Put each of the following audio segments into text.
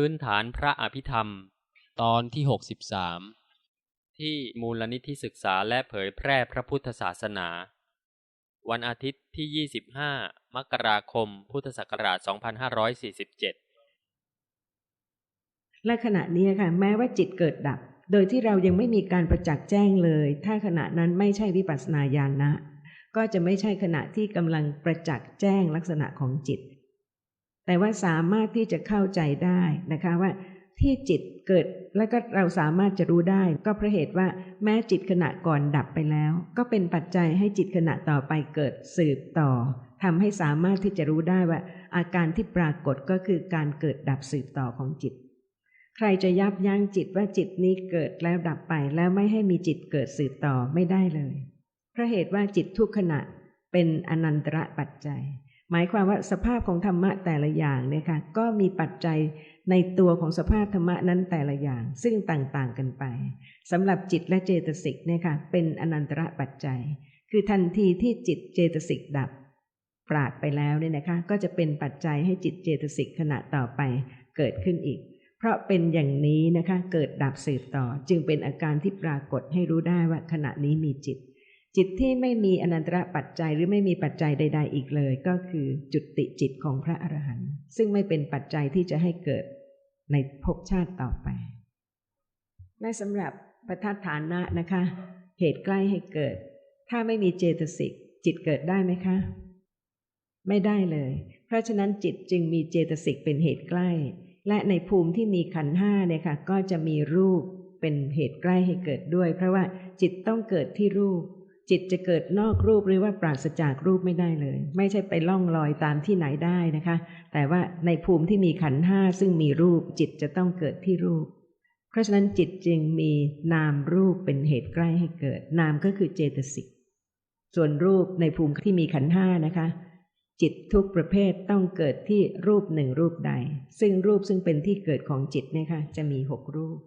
พื้นฐานพระอภิธรรม ตอนที่หกสิบสามที่มูลนิธิศึกษาและเผยแพร่พระพุทธศาสนา วันอาทิตย์ที่ 25 มกราคม พุทธศักราช 2547 และขณะนี้ค่ะ แม้ว่าจิตเกิดดับ โดยที่เรายังไม่มีการประจักษ์แจ้งเลย ถ้าขณะนั้นไม่ใช่วิปัสสนาญาณนะ ก็จะไม่ใช่ขณะที่กำลังประจักษ์แจ้งลักษณะของจิต แต่ว่าสามารถที่จะเข้าใจได้นะคะว่าที่จิตเกิดแล้วก็เราสามารถจะรู้ได้ ก็เพราะเหตุว่าแม้จิตขณะก่อนดับไปแล้ว ก็เป็นปัจจัยให้จิตขณะต่อไปเกิดสืบต่อทำให้สามารถที่จะรู้ได้ว่า อาการที่ปรากฏก็คือการเกิดดับสืบต่อของจิต ใครจะยับยั้งจิตว่าจิตนี้เกิดแล้วดับไปแล้วไม่ให้มีจิตเกิดสืบต่อไม่ได้เลยเพราะเหตุว่าจิตทุกขณะเป็นอนันตระปัจจัย หมายความว่าสภาพของธรรมะแต่ละอย่างเนี่ยค่ะก็มีปัจจัยในตัวของสภาพธรรมะนั้นแต่ละอย่าง ซึ่งต่างๆกันไปสำหรับจิตและเจตสิกเนี่ยค่ะเป็นอนันตระปัจจัย คือทันทีที่จิตเจตสิกดับ ปราดไปแล้วเนี่ยนะคะก็จะเป็นปัจจัยให้จิตเจตสิกขณะต่อไปเกิดขึ้นอีก เพราะเป็นอย่างนี้นะคะเกิดดับสืบต่อ จึงเป็นอาการที่ปรากฏให้รู้ได้ว่าขณะนี้มีจิต จิตที่ไม่มีอนันตระปัจจัยหรือไม่มีปัจจัยใด ๆ อีกเลย ก็คือจุติจิตของพระอรหันต์ซึ่งไม่เป็นปัจจัยที่จะให้เกิดในภพชาติต่อไป และสำหรับประทัดฐานะนะคะ เหตุใกล้ให้เกิด ถ้าไม่มีเจตสิกจิตเกิดได้ไหมคะ ไม่ได้เลย เพราะฉะนั้นจิตจึงมีเจตสิกเป็นเหตุใกล้ และในภูมิที่มีขันห้าเนี่ยค่ะก็จะมีรูปเป็นเหตุใกล้ให้เกิดด้วย เพราะว่าจิตต้องเกิดที่รูป จิตจะเกิดนอกรูปหรือว่าปราศจากรูปไม่ได้เลย ไม่ใช่ไปล่องลอยตามที่ไหนได้นะคะ แต่ว่าในภูมิที่มีขันห้าซึ่งมีรูปจิตจะต้องเกิดที่รูป เพราะฉะนั้นจิตจึงมีนามรูปเป็นเหตุใกล้ให้เกิด นามก็คือเจตสิกส่วนรูปในภูมิที่มีขันห้านะคะ จิตทุกประเภทต้องเกิดที่รูปหนึ่งรูปใด ซึ่งรูปซึ่งเป็นที่เกิดของจิตนี่ยค่ะจะมีหกรูป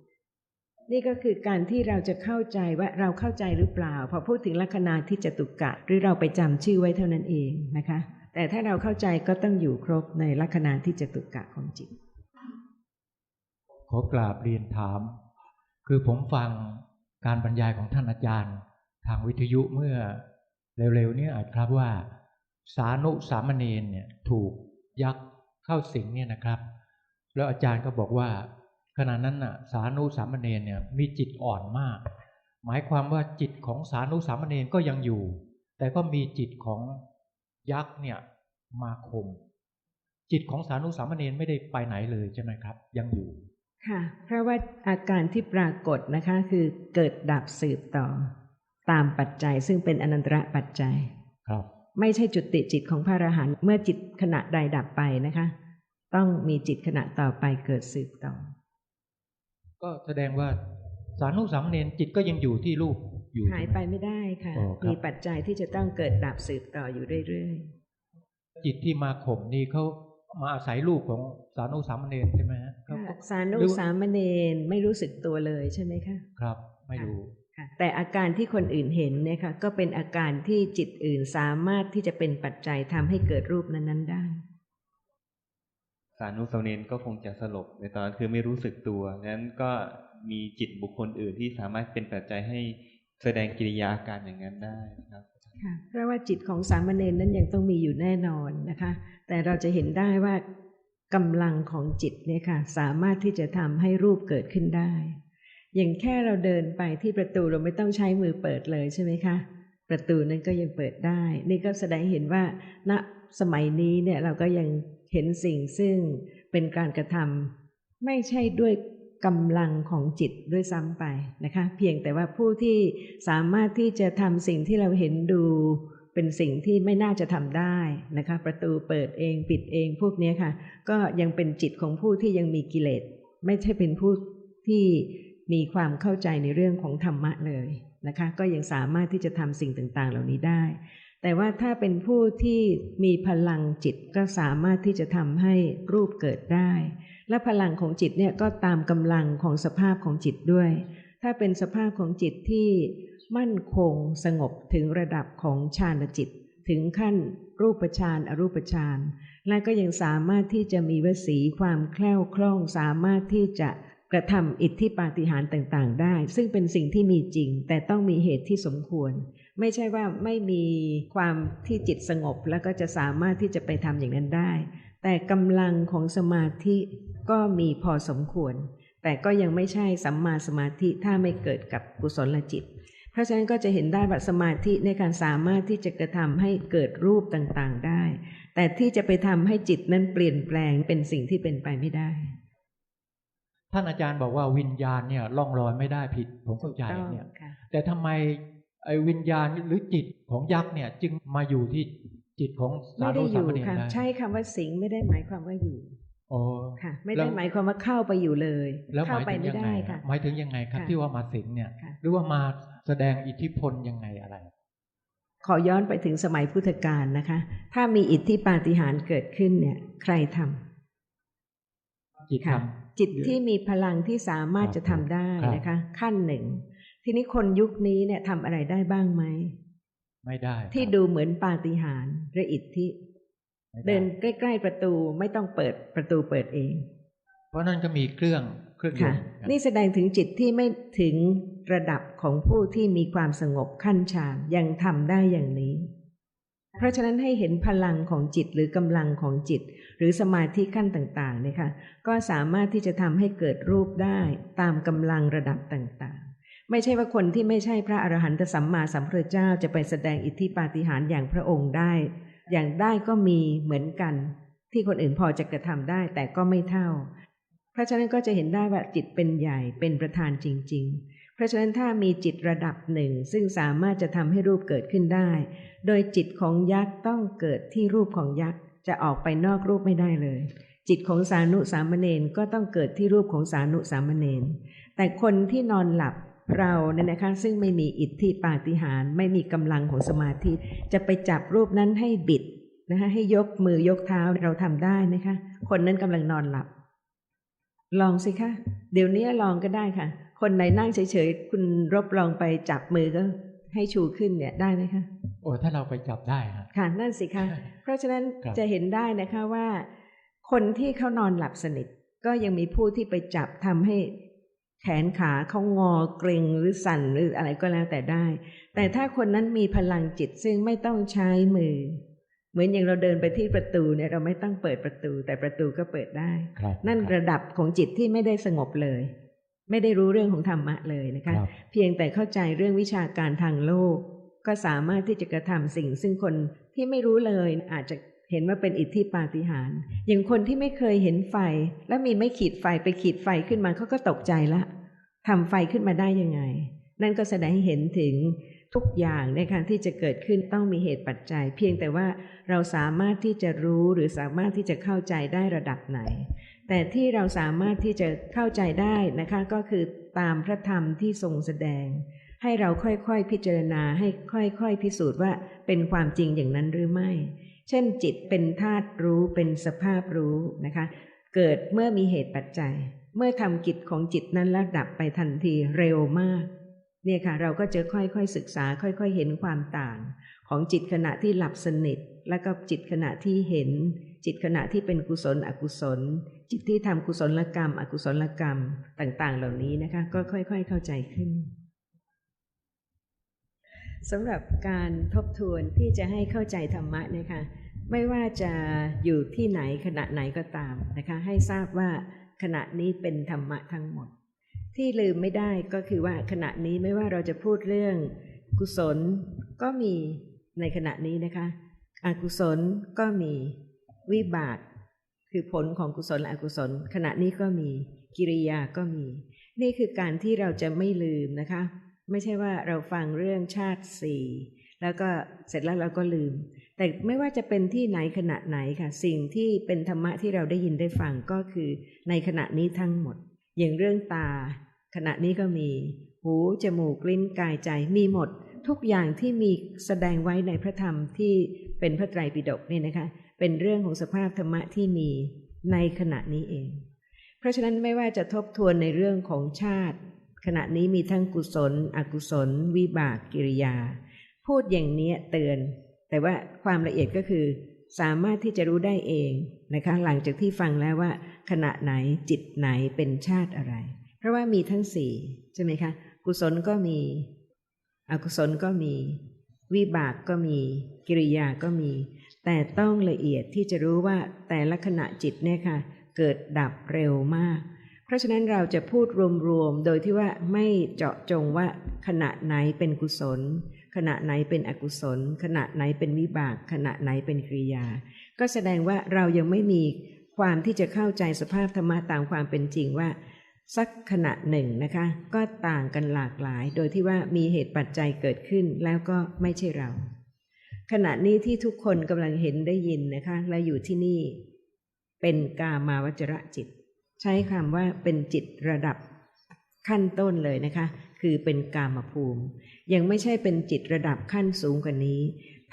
นี่ก็คือการที่เราจะเข้าใจว่าเราเข้าใจหรือเปล่า พอพูดถึงลัคนาที่จตุกะ หรือเราไปจำชื่อไว้เท่านั้นเองนะคะ แต่ถ้าเราเข้าใจก็ต้องอยู่ครบในลักษณะที่จะตุกะของจิต ขอกราบเรียนถาม คือผมฟังการบรรยายของท่านอาจารย์ ทางวิทยุเมื่อเร็วๆนี้อาจครับว่า สานุสามเณรเนี่ยถูกยักษ์เข้าสิงเนี่ยนะครับ แล้วอาจารย์ก็บอกว่า ขณะนั้นน่ะสานุสามเณรเนี่ยมีจิตอ่อนมาก หมายความว่าจิตของสานุสามเณรก็ยังอยู่ แต่ก็มีจิตของยักษ์เนี่ยมาคม จิตของสานุสามเณรไม่ได้ไปไหนเลยใช่ไหมครับ ยังอยู่ค่ะเพราะว่าอาการที่ปรากฏนะคะคือเกิดดับสืบต่อ ตามปัจจัยซึ่งเป็นอนันตระปัจจัย ครับ ไม่ใช่จุดติจิตของพระอรหันต์เมื่อจิตขณะใดดับไปนะคะ ต้องมีจิตขณะต่อไปเกิดสืบต่อ ก็แสดงว่าสานุสามเณรจิตก็ยังอยู่ที่รูปอยู่หายไปไม่ได้ค่ะ มีปัจจัยที่จะต้องเกิดดับสืบต่ออยู่เรื่อยๆจิตที่มาข่มนี่เขามาอาศัยรูปของสานุสามเณรใช่ไหมฮะสานุสามเณรไม่รู้สึกตัวเลยใช่ไหมคะครับ ไม่รู้แต่อาการที่คนอื่นเห็นเนี่ยค่ะก็เป็นอาการที่จิตอื่นสามารถที่จะเป็นปัจจัยทำให้เกิดรูปนั้นๆได้ สานุสามเณรก็คงจะสลบในตอนนั้นคือไม่รู้สึกตัวนั้นก็มีจิตบุคคลอื่นที่สามารถเป็นปัจจัยให้แสดงกิริยาอาการอย่างนั้นได้นะครับค่ะเพราะว่าจิตของสามเณรนั้นยังต้องมีอยู่แน่นอนนะคะ แต่เราจะเห็นได้ว่ากำลังของจิตเนี่ยค่ะ สามารถที่จะทำให้รูปเกิดขึ้นได้ อย่างแค่เราเดินไปที่ประตูเราไม่ต้องใช้มือเปิดเลยใช่ไหมคะ ประตูนั้นก็ยังเปิดได้ นี่ก็แสดงเห็นว่าณสมัยนี้เนี่ยเราก็ยัง เห็นสิ่งซึ่งเป็นการกระทำไม่ใช่ด้วยกำลังของจิตด้วยซ้ำไปนะคะ เพียงแต่ว่าผู้ที่สามารถที่จะทำสิ่งที่เราเห็นดูเป็นสิ่งที่ไม่น่าจะทำได้นะคะ ประตูเปิดเองปิดเองพวกนี้ค่ะ ก็ยังเป็นจิตของผู้ที่ยังมีกิเลส ไม่ใช่เป็นผู้ที่มีความเข้าใจในเรื่องของธรรมะเลยนะคะ ก็ยังสามารถที่จะทำสิ่งต่าง ๆ เหล่านี้ได้ แต่ว่าถ้าเป็นผู้ที่มีพลังจิตก็สามารถที่จะทำให้รูปเกิดได้ และพลังของจิตเนี่ยก็ตามกำลังของสภาพของจิตด้วย ถ้าเป็นสภาพของจิตที่มั่นคงสงบถึงระดับของฌานจิต ถึงขั้นรูปฌานอรูปฌานและก็ยังสามารถที่จะมีวสีความแคล่วคล่อง สามารถที่จะกระทำอิทธิปาฏิหาริย์ต่าง ๆ ได้ ซึ่งเป็นสิ่งที่มีจริง แต่ต้องมีเหตุที่สมควร ไม่ใช่ว่าไม่มีความที่จิตสงบแล้วก็จะสามารถที่จะไปทำอย่างนั้นได้ แต่กำลังของสมาธิก็มีพอสมควร แต่ก็ยังไม่ใช่สัมมาสมาธิถ้าไม่เกิดกับกุศลจิต เพราะฉะนั้นก็จะเห็นได้ว่าสมาธิในการสามารถที่จะกระทำให้เกิดรูปต่างๆได้ แต่ที่จะไปทำให้จิตนั้นเปลี่ยนแปลงเป็นสิ่งที่เป็นไปไม่ได้ท่านอาจารย์บอกว่าวิญญาณเนี่ยล่องลอยไม่ได้ผิด ผมเข้าใจเนี่ยค่ะแต่ทำไม ไอ้วิญญาณหรือจิตของยักษ์เนี่ย จึงมาอยู่ที่จิตของสาไม่ได้รุอสามยู่เณรค่ะได้ใช้คำว่าสิงไม่ได้หมายความว่าอยู่โอ้ค่ะ ไม่แล้ได้วหมายความว่าเข้าไปอยู่เลย แล้วหเข้ามายไปถึงไม่ยังไงได้อะค่ะหมายถึงยังไงครับค่ะที่ว่ามาสิงเนี่ยค่ะหรือว่ามาแสดงอิทธิพลยังไงอะไร ขอย้อนไปถึงสมัยพุทธกาลนะคะ ถ้ามีอิทธิปาฏิหาริย์เกิดขึ้นเนี่ย ใครทำจิตค่ะทำจิตที่มีพลังที่สามารถครับจะทำได้ครับนะคะ ขั้นหนึ่ง ทีนี้คนยุคนี้เนี่ยทำอะไรได้บ้างไหมไม่ได้ ที่ครับดูเหมือนปาฏิหาริย์หรืออิทธิไม่ไเดินใกล้ ๆ ประตูไม่ต้องเปิดประตูเปิดเอง เพราะนั่นก็มีเครื่องเครื่องยค่ะนต์ครับนี่แสดงถึงจิตที่ไม่ถึงระดับของผู้ที่มีความสงบขั้นฌานยังทำได้อย่างนี้ เพราะฉะนั้นให้เห็นพลังของจิตหรือกำลังของจิต หรือสมาธิขั้นต่างๆเนี่ยค่ะก็สามารถที่จะทำให้เกิดรูปได้ตามกำลังระดับต่างๆ ไม่ใช่ว่าคนที่ไม่ใช่พระอรหันตสัมมาสัมพุทธเจ้าจะไปแสดงอิทธิปาฏิหาริย์อย่างพระองค์ได้ อย่างได้ก็มีเหมือนกัน ที่คนอื่นพอจะกระทำได้แต่ก็ไม่เท่า เพราะฉะนั้นก็จะเห็นได้ว่าจิตเป็นใหญ่เป็นประธานจริง ๆ เพราะฉะนั้นถ้ามีจิตระดับหนึ่งซึ่งสามารถจะทำให้รูปเกิดขึ้นได้ โดยจิตของยักษ์ต้องเกิดที่รูปของยักษ์จะออกไปนอกรูปไม่ได้เลย จิตของสานุสามเณรก็ต้องเกิดที่รูปของสานุสามเณรแต่คนที่นอนหลับ เราเนี่ยนะคะซึ่งไม่มีอิทธิปาฏิหาริย์ไม่มีกำลังของสมาธิ จะไปจับรูปนั้นให้บิดนะคะให้ยกมือยกเท้าเราทำได้นะคะ คนนั้นกำลังนอนหลับ ลองสิคะเดี๋ยวนี้ลองก็ได้ค่ะ คนไหนนั่งเฉยๆคุณรบลองไปจับมือก็ให้ชูขึ้นเนี่ยได้ไหมคะโอ้ถ้าเราไปจับได้ฮะค่ะนั่นสิคะเพราะฉะนั้นครับจะเห็นได้นะคะว่า คนที่เขานอนหลับสนิทก็ยังมีผู้ที่ไปจับทำให้ แขนขาเขางอเกร็งหรือสั่นหรืออะไรก็แล้วแต่ได้ แต่ถ้าคนนั้นมีพลังจิตซึ่งไม่ต้องใช้มือ เหมือนอย่างเราเดินไปที่ประตูเนี่ยเราไม่ต้องเปิดประตู แต่ประตูก็เปิดได้ครับนั่นครับระดับของจิตที่ไม่ได้สงบเลย ไม่ได้รู้เรื่องของธรรมะเลยนะคะครับเพียงแต่เข้าใจเรื่องวิชาการทางโลก ก็สามารถที่จะกระทำสิ่งซึ่งคนที่ไม่รู้เลยอาจจะ เห็นว่าเป็นอิทธิปาฏิหาริย์อย่างคนที่ไม่เคยเห็นไฟ แล้วมีไม่ขีดไฟไปขีดไฟขึ้นมาเขาก็ตกใจละทำไฟขึ้นมาได้ยังไง นั่นก็แสดงให้เห็นถึงทุกอย่างในการที่จะเกิดขึ้นต้องมีเหตุปัจจัย เพียงแต่ว่าเราสามารถที่จะรู้หรือสามารถที่จะเข้าใจได้ระดับไหน แต่ที่เราสามารถที่จะเข้าใจได้นะคะก็คือตามพระธรรมที่ทรงแสดง ให้เราค่อยๆพิจารณาให้ค่อยๆพิสูจน์ว่าเป็นความจริงอย่างนั้นหรือไม่ เช่นจิตเป็นธาตุรู้เป็นสภาพรู้นะคะ เกิดเมื่อมีเหตุปัจจัย เมื่อทำกิจของจิตนั้นแล้วดับไปทันทีเร็วมาก เนี่ยค่ะ เราก็จะค่อยๆศึกษา ค่อยๆเห็นความต่าง ของจิตขณะที่หลับสนิท แล้วก็จิตขณะที่เห็น จิตขณะที่เป็นกุศลอกุศล จิตที่ทำกุศลกรรม อกุศลกรรมต่าง ๆ เหล่านี้นะคะ ก็ค่อย ๆ เข้าใจขึ้น สำหรับการทบทวนที่จะให้เข้าใจธรรมะนะคะไม่ว่าจะอยู่ที่ไหนขณะไหนก็ตามนะคะ ให้ทราบว่าขณะนี้เป็นธรรมะทั้งหมด ที่ลืมไม่ได้ก็คือว่าขณะนี้ไม่ว่าเราจะพูดเรื่อง กุศลก็มีในขณะนี้นะคะ อกุศลก็มีวิบากคือผลของกุศลและอกุศล ขณะนี้ก็มีกิริยาก็มี นี่คือการที่เราจะไม่ลืมนะคะ ไม่ใช่ว่าเราฟังเรื่องชาติสี่แล้วก็เสร็จแล้วเราก็ลืม แต่ไม่ว่าจะเป็นที่ไหนขณะไหนค่ะ สิ่งที่เป็นธรรมะที่เราได้ยินได้ฟังก็คือในขณะนี้ทั้งหมด อย่างเรื่องตา ขณะนี้ก็มี หูจมูกลิ้นกายใจมีหมด ทุกอย่างที่มีแสดงไว้ในพระธรรมที่เป็นพระไตรปิฎกเนี่ยนะคะ เป็นเรื่องของสภาพธรรมะที่มีในขณะนี้เอง เพราะฉะนั้นไม่ว่าจะทบทวนในเรื่องของชาติ ขณะนี้มีทั้งกุศล อกุศล วิบากกิริยา พูดอย่างนี้เตือน แต่ว่าความละเอียดก็คือ สามารถที่จะรู้ได้เองนะคะหลังจากที่ฟังแล้วว่า ขณะไหนจิตไหนเป็นชาติอะไร เพราะว่ามีทั้งสี่ใช่ไหมคะ กุศลก็มี อกุศลก็มี วิบากก็มี กิริยาก็มี แต่ต้องละเอียดที่จะรู้ว่าแต่ละขณะจิตเนี่ยค่ะ เกิดดับเร็วมาก เพราะฉะนั้นเราจะพูดรวมๆ โดยที่ว่าไม่เจาะจงว่าขณะไหนเป็นกุศล ขณะไหนเป็นอกุศล ขณะไหนเป็นวิบาก ขณะไหนเป็นกิริยา ก็แสดงว่าเรายังไม่มีความที่จะเข้าใจสภาพธรรมะตามความเป็นจริงว่า สักขณะหนึ่งนะคะ ก็ต่างกันหลากหลาย โดยที่ว่ามีเหตุปัจจัยเกิดขึ้นแล้วก็ไม่ใช่เรา ขณะนี้ที่ทุกคนกำลังเห็นได้ยินนะคะ และอยู่ที่นี่ เป็นกามาวจระจิต ใช้คำว่าเป็นจิตระดับขั้นต้นเลยนะคะ คือเป็นกามภูมิ ยังไม่ใช่เป็นจิตระดับขั้นสูงกว่านี้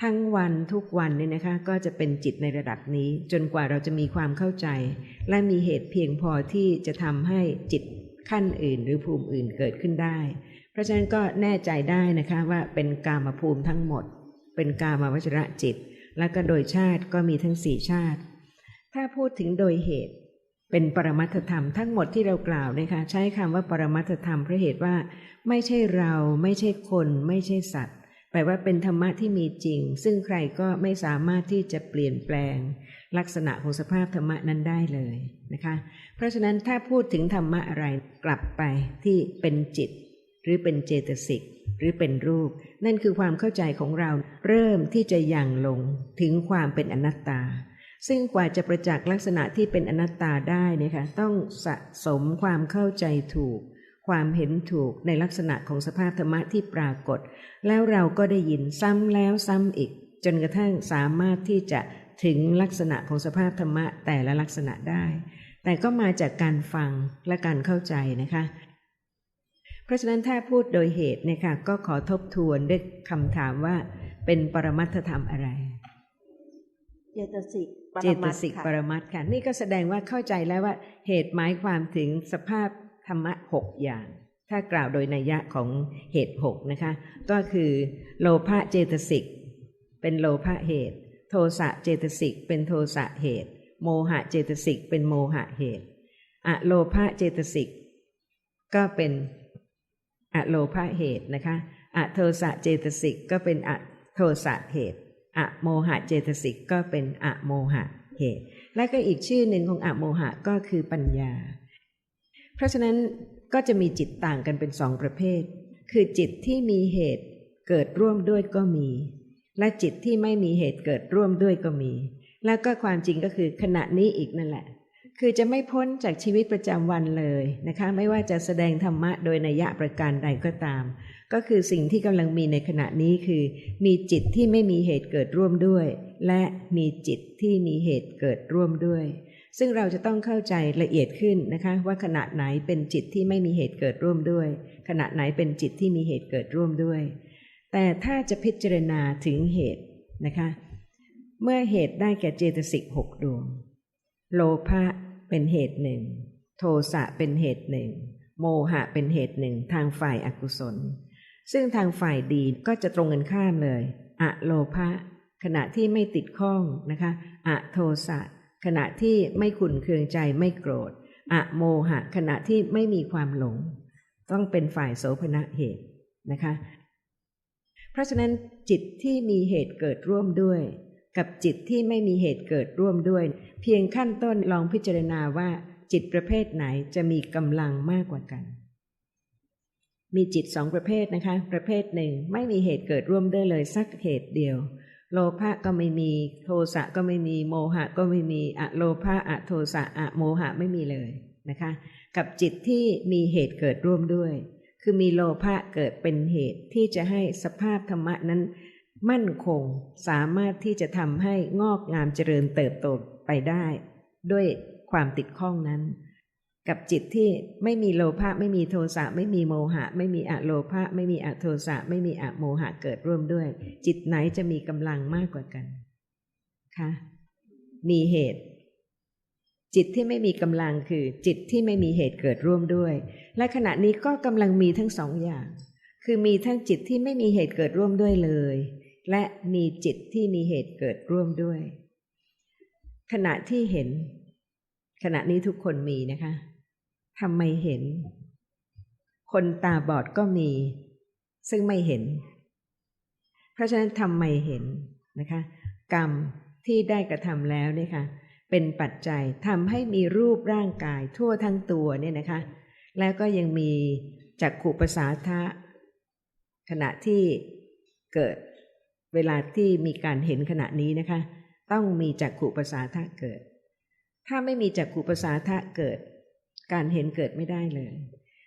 ทั้งวันทุกวันเนี่ยนะคะ ก็จะเป็นจิตในระดับนี้ จนกว่าเราจะมีความเข้าใจ และมีเหตุเพียงพอที่จะทำให้จิตขั้นอื่น หรือภูมิอื่นเกิดขึ้นได้ เพราะฉะนั้นก็แน่ใจได้นะคะว่าเป็นกามภูมิทั้งหมด เป็นกามาวจระจิต และก็โดยชาติก็มีทั้งสี่ชาติ ถ้าพูดถึงโดยเหตุ เป็นปรมัตถธรรมทั้งหมดที่เรากล่าวนะคะใช้คำว่าปรมัตถธรรมเพราะเหตุว่า ไม่ใช่เราไม่ใช่คน ไม่ใช่สัตว์แปลว่าเป็นธรรมะที่มีจริง ซึ่งใครก็ไม่สามารถที่จะเปลี่ยนแปลง ลักษณะของสภาพธรรมะนั้นได้เลยนะคะ เพราะฉะนั้นถ้าพูดถึงธรรมะอะไรกลับไปที่เป็นจิต หรือเป็นเจตสิกหรือเป็นรูป นั่นคือความเข้าใจของเราเริ่มที่จะยังลงถึงความเป็นอนัตตา ซึ่งกว่าจะประจักษ์ลักษณะที่เป็นอนัตตาได้นะคะต้องสะสมความเข้าใจถูก ความเห็นถูกในลักษณะของสภาพธรรมะที่ปรากฏ แล้วเราก็ได้ยินซ้ำแล้วซ้ำอีก จนกระทั่งสามารถที่จะถึงลักษณะของสภาพธรรมะแต่ละลักษณะได้ แต่ก็มาจากการฟังและการเข้าใจนะคะ เพราะฉะนั้นถ้าพูดโดยเหตุเนี่ยค่ะก็ขอทบทวนด้วยคำถามว่า เป็นปรมัตถธรรมอะไรเจตสิก ปรเจตมัตถ์สิกค่ะปรมัตถ์ค่ะ นี่ก็แสดงว่าเข้าใจแล้วว่า เหตุหมายความถึงสภาพธรรมะหกอย่าง ถ้ากล่าวโดยนัยยะของเหตุหกนะคะ ก็คือโลภะเจตสิก เป็นโลภะเหตุ โทสะเจตสิก เป็นโทสะเหตุ โมหะเจตสิก เป็นโมหะเหตุอะโลภะเจตสิก ก็เป็นอะโลภะเหตุนะคะอะโทสะเจตสิกก็เป็นอะโทสะเหตุ อโมหะเจตสิกก็เป็นอโมหะเหตุ และก็อีกชื่อหนึ่งของอโมหะก็คือปัญญา เพราะฉะนั้นก็จะมีจิตต่างกันเป็นสองประเภท คือจิตที่มีเหตุเกิดร่วมด้วยก็มี และจิตที่ไม่มีเหตุเกิดร่วมด้วยก็มี แล้วก็ความจริงก็คือขณะนี้อีกนั่นแหละ คือจะไม่พ้นจากชีวิตประจำวันเลยนะคะ ไม่ว่าจะแสดงธรรมะโดยนัยยะประการใดก็ตาม ก็คือสิ่งที่กำลังมีในขณะนี้คือ มีจิตที่ไม่มีเหตุเกิดร่วมด้วย และมีจิตที่มีเหตุเกิดร่วมด้วย ซึ่งเราจะต้องเข้าใจละเอียดขึ้นนะคะ ว่าขณะไหนเป็นจิตที่ไม่มีเหตุเกิดร่วมด้วย ขณะไหนเป็นจิตที่มีเหตุเกิดร่วมด้วย แต่ถ้าจะพิจารณาถึงเหตุนะคะ เมื่อเหตุได้แก่เจตสิกหกดวง โลภะ เป็นเหตุหนึ่ง โทสะเป็นเหตุหนึ่ง โมหะเป็นเหตุหนึ่งทางฝ่ายอากุศล ซึ่งทางฝ่ายดีก็จะตรงกันข้ามเลยอะโลภะขณะที่ไม่ติดข้องนะคะอะโทสะขณะที่ไม่ขุนเคืองใจไม่โกรธอะโมหะ ขณะที่ไม่มีความหลง ต้องเป็นฝ่ายโสภณะเหตุนะคะ เพราะฉะนั้นจิตที่มีเหตุเกิดร่วมด้วย กับจิตที่ไม่มีเหตุเกิดร่วมด้วย เพียงขั้นต้นลองพิจารณาว่าจิตประเภทไหนจะมีกำลังมากกว่ากัน มีจิตสองประเภทนะคะ ประเภทหนึ่งไม่มีเหตุเกิดร่วมด้วยเลยสักเหตุเดียว โลภะก็ไม่มี โทสะก็ไม่มี โมหะก็ไม่มีอะโลภะอะโทสะอะโมหะไม่มีเลยนะคะ กับจิตที่มีเหตุเกิดร่วมด้วย คือมีโลภะเกิดเป็นเหตุที่จะให้สภาพธรรมะนั้น มั่นคงสามารถที่จะทำให้งอกงามเจริญเติบโตไปได้ ด้วยความติดข้องนั้น กับจิตที่ไม่มีโลภะไม่มีโทสะไม่มีโมหะ ไม่มีอะโลภะไม่มีอะโทสะไม่มีอะโมหะเกิดร่วมด้วย จิตไหนจะมีกำลังมากกว่ากันคะมีเหตุ จิตที่ไม่มีกำลังคือ จิตที่ไม่มีเหตุเกิดร่วมด้วย และขณะนี้ก็กำลังมีทั้งสองอย่าง คือมีทั้งจิตที่ไม่มีเหตุเกิดร่วมด้วยเลย และมีจิตที่มีเหตุเกิดร่วมด้วย ขณะที่เห็น ขณะนี้ทุกคนมีนะคะทำไมเห็น คนตาบอดก็มี ซึ่งไม่เห็น เพราะฉะนั้นทำไมเห็นนะคะ กรรมที่ได้กระทำแล้วเนี่ยค่ะเป็นปัจจัยทำให้มีรูปร่างกายทั่วทั้งตัวเนี่ยนะคะ แล้วก็ยังมีจักขุประสาทะขณะที่เกิด เวลาที่มีการเห็นขณะนี้นะคะ ต้องมีจักขุประสาทะเกิด ถ้าไม่มีจักขุประสาทะเกิด การเห็นเกิดไม่ได้เลย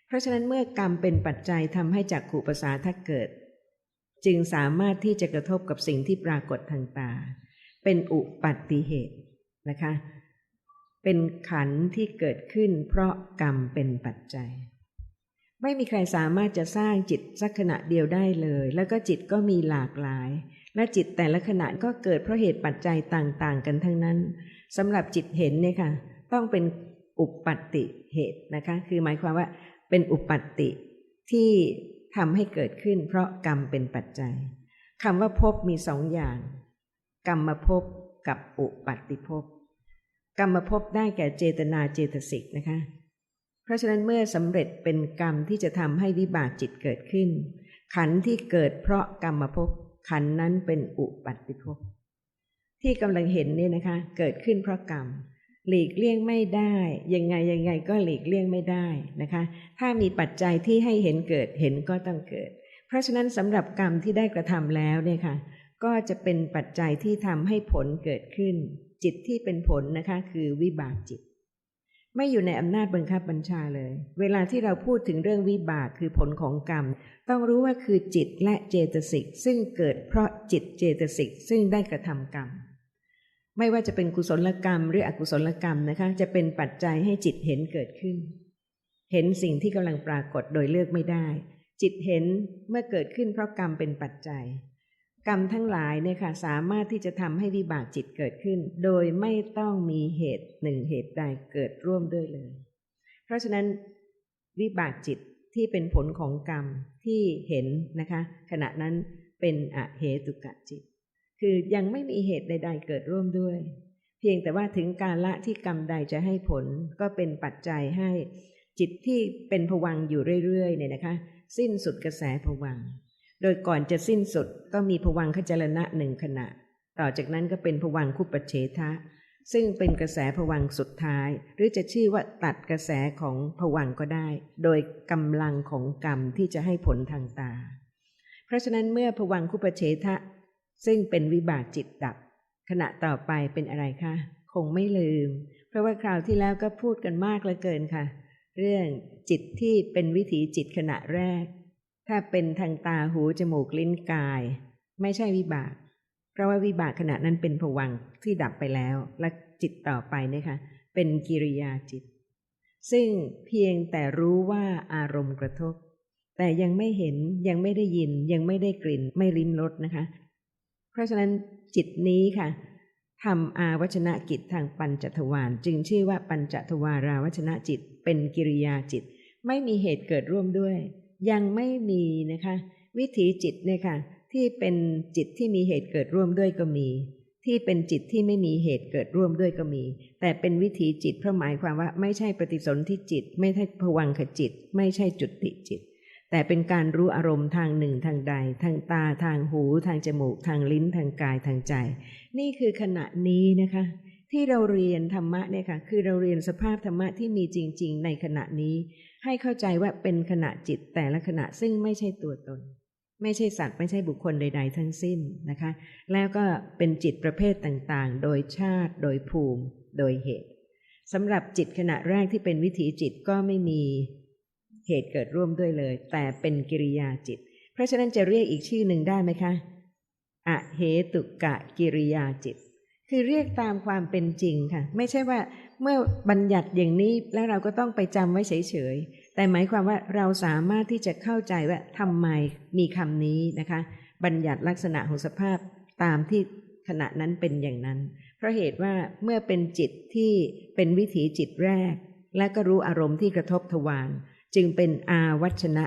เพราะฉะนั้นเมื่อกรรมเป็นปัจจัยทำให้จักขุประสาทะเกิด จึงสามารถที่จะกระทบกับสิ่งที่ปรากฏทางตา เป็นอุปัติเหตุนะคะ เป็นขันธ์ที่เกิดขึ้น เพราะกรรมเป็นปัจจัยไม่มีใครสามารถจะสร้างจิตสักขณะเดียวได้เลย แล้วก็จิตก็มีหลากหลาย และจิตแต่ละขณะก็เกิดเพราะเหตุปัจจัยต่างๆ กันทั้งนั้นสำหรับจิตเห็นเนี่ยค่ะต้องเป็นอุปปัตติเหตุนะคะ คือหมายความว่าเป็นอุปปัตติที่ทำให้เกิดขึ้น เพราะกรรมเป็นปัจจัยคำว่าภพมีสองอย่าง กรรมภพกับอุปปัตติภพกรรมภพได้แก่เจตนาเจตสิกนะคะ เพราะฉะนั้นเมื่อสำเร็จเป็นกรรมที่จะทำให้วิบากจิตเกิดขึ้น ขันธ์ที่เกิดเพราะกรรมภพ ขันนั้นเป็นอุปัตติภพที่กำลังเห็นนี่นะคะ เกิดขึ้นเพราะกรรม หลีกเลี่ยงไม่ได้ ยังไงยังไงก็หลีกเลี่ยงไม่ได้นะคะ ถ้ามีปัจจัยที่ให้เห็นเกิดเห็นก็ต้องเกิด เพราะฉะนั้นสำหรับกรรมที่ได้กระทำแล้วเนี่ยค่ะ ก็จะเป็นปัจจัยที่ทำให้ผลเกิดขึ้น จิตที่เป็นผลนะคะ คือวิบากจิต ไม่อยู่ในอำนาจบังคับบัญชาเลย เวลาที่เราพูดถึงเรื่องวิบากคือผลของกรรม ต้องรู้ว่าคือจิตและเจตสิกซึ่งเกิดเพราะจิตเจตสิกซึ่งได้กระทำกรรม ไม่ว่าจะเป็นกุศลกรรม หรืออกุศลกรรมนะคะ จะเป็นปัจจัยให้จิตเห็นเกิดขึ้น เห็นสิ่งที่กำลังปรากฏโดยเลือกไม่ได้ จิตเห็นเมื่อเกิดขึ้นเพราะกรรมเป็นปัจจัย กรรมทั้งหลายเนี่ยค่ะสามารถที่จะทำให้วิบากจิตเกิดขึ้น โดยไม่ต้องมีเหตุหนึ่งเหตุใดเกิดร่วมด้วยเลย เพราะฉะนั้นวิบากจิตที่เป็นผลของกรรมที่เห็นนะคะ ขณะนั้นเป็นอเหตุกะจิต คือยังไม่มีเหตุใด ๆ เกิดร่วมด้วย เพียงแต่ว่าถึงกาละที่กรรมใดจะให้ผลก็เป็นปัจจัยให้จิตที่เป็นผวังอยู่เรื่อยๆเนี่ยนะคะ สิ้นสุดกระแสผวัง โดยก่อนจะสิ้นสุดก็มีผวังคจรณะหนึ่งขณะ ต่อจากนั้นก็เป็นผวังคุปเฉทะ ซึ่งเป็นกระแสผวังสุดท้าย หรือจะชื่อว่าตัดกระแสของผวังก็ได้ โดยกำลังของกรรมที่จะให้ผลทางตา เพราะฉะนั้นเมื่อผวังคุปเฉทะ ซึ่งเป็นวิบากจิตดับ ขณะต่อไปเป็นอะไรคะคงไม่ลืม เพราะว่าคราวที่แล้วก็พูดกันมากเหลือเกินค่ะ เรื่องจิตที่เป็นวิถีจิตขณะแรก ถ้าเป็นทางตาหูจมูกลิ้นกาย ไม่ใช่วิบาก เพราะว่าวิบากขณะนั้นเป็นผวังที่ดับไปแล้ว และจิตต่อไปนี่ยค่ะเป็นกิริยาจิต ซึ่งเพียงแต่รู้ว่าอารมณ์กระทบ แต่ยังไม่เห็นยังไม่ได้ยินยังไม่ได้กลิ่นไม่ริมรสนะคะ เพราะฉะนั้นจิตนี้ค่ะทำอาวัชนะกิจทางปัญจทวารจึงชื่อว่าปัญจทวาราวัชนะจิต เป็นกิริยาจิต ไม่มีเหตุเกิดร่วมด้วย ยังไม่มีนะคะ วิถีจิตเนี่ยค่ะ ที่เป็นจิตที่มีเหตุเกิดร่วมด้วยก็มี ที่เป็นจิตที่ไม่มีเหตุเกิดร่วมด้วยก็มี แต่เป็นวิถีจิตเพราะหมายความว่าไม่ใช่ปฏิสนธิจิต ไม่ใช่ผวังขจิต ไม่ใช่จุดติจิต แต่เป็นการรู้อารมณ์ทางหนึ่งทางใด ทางตาทางหู ทางจมูก ทางลิ้นทางกายทางใจ นี่คือขณะนี้นะคะ ที่เราเรียนธรรมะเนี่ยค่ะคือเราเรียนสภาพธรรมะที่มีจริง ๆ ในขณะนี้ ให้เข้าใจว่าเป็นขณะจิตแต่ละขณะซึ่งไม่ใช่ตัวตน ไม่ใช่สัตว์ไม่ใช่บุคคลใด ๆ ทั้งสิ้นนะคะ แล้วก็เป็นจิตประเภทต่างๆ โดยชาติ โดยภูมิ โดยเหตุสำหรับจิตขณะแรกที่เป็นวิถีจิตก็ไม่มีเหตุเกิดร่วมด้วยเลย แต่เป็นกิริยาจิต เพราะฉะนั้นจะเรียกอีกชื่อหนึ่งได้ไหมคะ อเหตุกะกิริยาจิต คือเรียกตามความเป็นจริงค่ะ ไม่ใช่ว่าเมื่อบัญญัติอย่างนี้แล้วเราก็ต้องไปจำไว้เฉยๆ แต่หมายความว่าเราสามารถที่จะเข้าใจว่าทำไมมีคำนี้นะคะ บัญญัติลักษณะของสภาพตามที่ขณะนั้นเป็นอย่างนั้น เพราะเหตุว่าเมื่อเป็นจิตที่เป็นวิถีจิตแรก และก็รู้อารมณ์ที่กระทบทวารจึงเป็นอาวัชนะ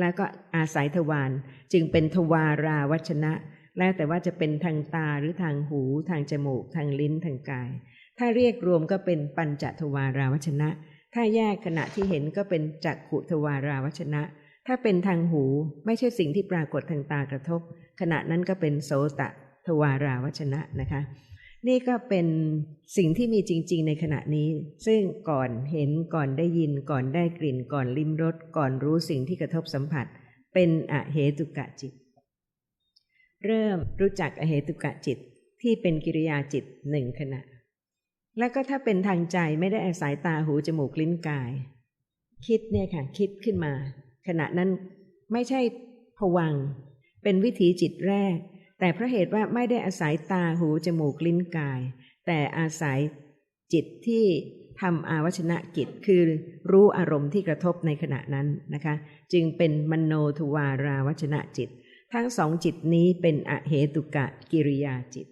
แล้วก็อาศัยทวารจึงเป็นทวาราวัชนะ แล้วแต่ว่าจะเป็นทางตาหรือทางหู ทางจมูก ทางลิ้นทางกาย ถ้าเรียกรวมก็เป็นปัญจทวาราวชนะ ถ้าแยกขณะที่เห็นก็เป็นจักขุทวาราวชนะ ถ้าเป็นทางหูไม่ใช่สิ่งที่ปรากฏทางตากระทบ ขณะนั้นก็เป็นโสตทวาราวชนะนะคะ นี่ก็เป็นสิ่งที่มีจริง ๆ ในขณะนี้ ซึ่งก่อนเห็นก่อนได้ยินก่อนได้กลิ่น ก่อนลิ้มรสก่อนรู้สิ่งที่กระทบสัมผัส เป็นอเหตุกะจิต เริ่มรู้จักอเหตุกะจิตที่เป็นกิริยาจิตหนึ่งขณะ แล้วก็ถ้าเป็นทางใจไม่ได้อาศัยตาหูจมูกลิ้นกาย คิดเนี่ยค่ะ คิดขึ้นมา ขณะนั้นไม่ใช่ผวัง เป็นวิถีจิตแรก แต่เพราะเหตุว่าไม่ได้อาศัยตาหูจมูกลิ้นกาย แต่อาศัยจิตที่ทำอาวชนะกิจคือรู้อารมณ์ที่กระทบในขณะนั้นนะคะ จึงเป็นมโนทวาราวชนะจิต ทั้งสองจิตนี้เป็นอเหตุกะกิริยาจิต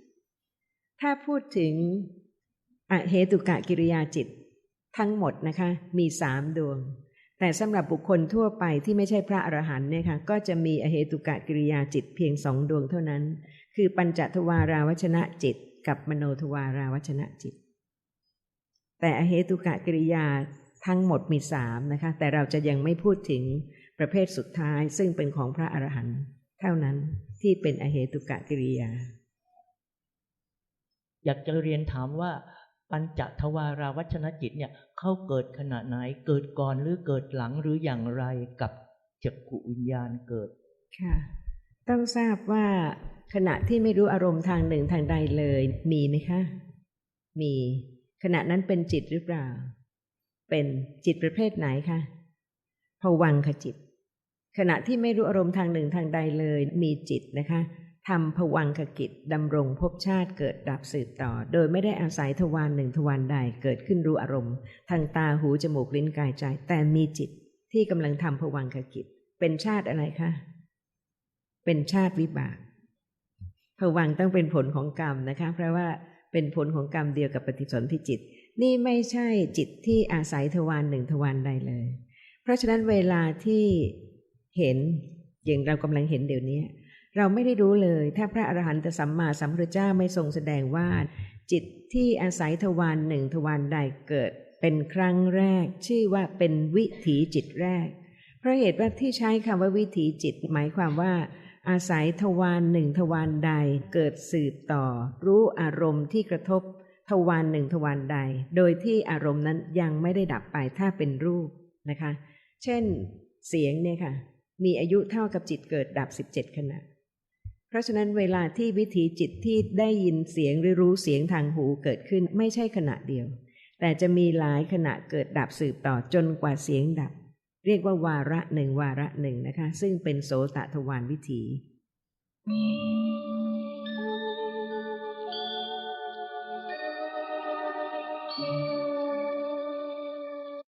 ถ้าพูดถึงอเหตุกะกิริยาจิต ทั้งหมดนะคะมีสามดวง แต่สำหรับบุคคลทั่วไปที่ไม่ใช่พระอรหันต์เนี่ยค่ะก็จะมีอเหตุกะกิริยาจิตเพียงสองดวงเท่านั้น คือปัญจทวาราวชนะจิต กับมโนทวาราวชนะจิต แต่อเหตุกะกิริยาทั้งหมดมีสามนะคะ แต่เราจะยังไม่พูดถึงประเภทสุดท้ายซึ่งเป็นของพระอรหันต์ เท่านั้นที่เป็นอเหตุกะกิริยา อยากจะเรียนถามว่า ปัญจทวาราวัชนจิตเนี่ยเขาเกิดขณะไหนเกิดก่อนหรือเกิดหลังหรืออย่างไรกับจักขุวิญญาณเกิดค่ะ ต้องทราบว่าขณะที่ไม่รู้อารมณ์ทางหนึ่งทางใดเลย มีไหมคะ มีขณะนั้นเป็นจิตหรือเปล่า เป็นจิตประเภทไหนคะภวังคจิต ขณะที่ไม่รู้อารมณ์ทางหนึ่งทางใดเลยมีจิตนะคะทำภวังคกิจดำรงภพชาติเกิดดับสืบต่อ โดยไม่ได้อาศัยทวารหนึ่งทวารใดเกิดขึ้นรู้อารมณ์ ทางตาหูจมูกลิ้นกายใจ แต่มีจิตที่กำลังทำภวังคกิจ เป็นชาติอะไรคะ เป็นชาติวิบากภวังต้องเป็นผลของกรรมนะคะ เพราะว่าเป็นผลของกรรมเดียวกับปฏิสนธิจิต นี่ไม่ใช่จิตที่อาศัยทวารหนึ่งทวารใดเลย เพราะฉะนั้นเวลาที่ เห็นอย่างเรากำลังเห็นเดี๋ยวนี้ เราไม่ได้รู้เลย ถ้าพระอรหันตสัมมาสัมพุทธเจ้าไม่ทรงแสดงว่า จิตที่อาศัยทวารหนึ่งทวารใดเกิด เป็นครั้งแรก ชื่อว่าเป็นวิถีจิตแรก เพราะเหตุว่าที่ใช้คำว่าวิถีจิต หมายความว่า อาศัยทวารหนึ่งทวารใดเกิดสืบต่อ รู้อารมณ์ที่กระทบทวารหนึ่งทวารใด โดยที่อารมณ์นั้นยังไม่ได้ดับไปถ้าเป็นรูปนะคะ เช่น เสียงเนี่ยค่ะ มีอายุเท่ากับจิตเกิดดับสิบเจ็ดขณะ เพราะฉะนั้นเวลาที่วิถีจิตที่ได้ยินเสียงหรือรู้เสียงทางหูเกิดขึ้นไม่ใช่ขณะเดียว แต่จะมีหลายขณะเกิดดับสืบต่อจนกว่าเสียงดับ เรียกว่าวาระหนึ่งวาระหนึ่งนะคะ ซึ่งเป็นโสตทวารวิถี